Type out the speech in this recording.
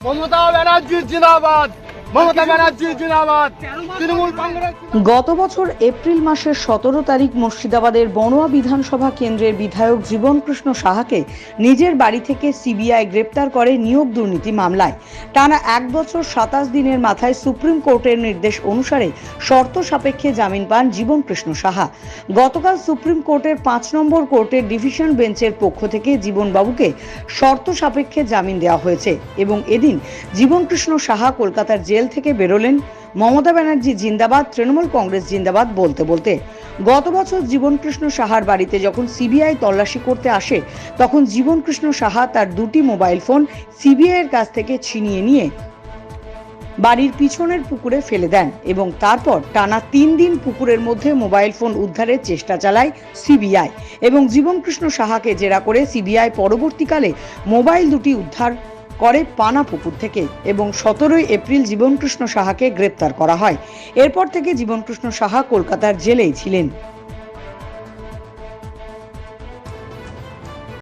মমতা ব্যানার্জি জিন্দাবাদ গত বছর এপ্রিল মাসের সতেরো তারিখ মুর্শিদাবাদের বড়ুয়া বিধানসভা কেন্দ্রের বিধায়ক জীবনকৃষ্ণ সাহাকে নিজের বাড়ি থেকে সিবিআই গ্রেপ্তার করে নিয়োগ দুর্নীতি মামলায়। টানা এক বছর সাতাশ দিনের মাথায় সুপ্রিম কোর্টের নির্দেশ অনুসারে শর্ত সাপেক্ষে জামিন পান জীবনকৃষ্ণ সাহা। গতকাল সুপ্রিম কোর্টের পাঁচ নম্বর কোর্টের ডিভিশন বেঞ্চের পক্ষ থেকে জীবনবাবুকে শর্ত সাপেক্ষে জামিন দেওয়া হয়েছে এবং এদিন জীবনকৃষ্ণ সাহা কলকাতার জেল থেকে বেরোলেন মমতা ব্যানার্জি জিন্দাবাদ, তৃণমূল কংগ্রেস জিন্দাবাদ বলতে বলতে। গত বছর জীবনকৃষ্ণ সাহার বাড়িতে যখন সিবিআই তল্লাশি করতে আসে, তখন জীবনকৃষ্ণ সাহা তার দুটি মোবাইল ফোন সিবিআই এর কাছ থেকে ছিনিয়ে নিয়ে বাড়ির পিছনের পুকুরে ফেলে দেন এবং তারপর টানা তিন দিন পুকুরের মধ্যে মোবাইল ফোন উদ্ধারের চেষ্টা চালায় সিবিআই এবং জীবনকৃষ্ণ সাহাকে জেরা করে সিবিআই পরবর্তীকালে মোবাইল দুটি উদ্ধার করে পানা পুকুর থেকে এবং সতেরোই এপ্রিল জীবনকৃষ্ণ সাহাকে গ্রেপ্তার করা হয়। এরপর থেকে জীবনকৃষ্ণ সাহা কলকাতার জেলেই ছিলেন।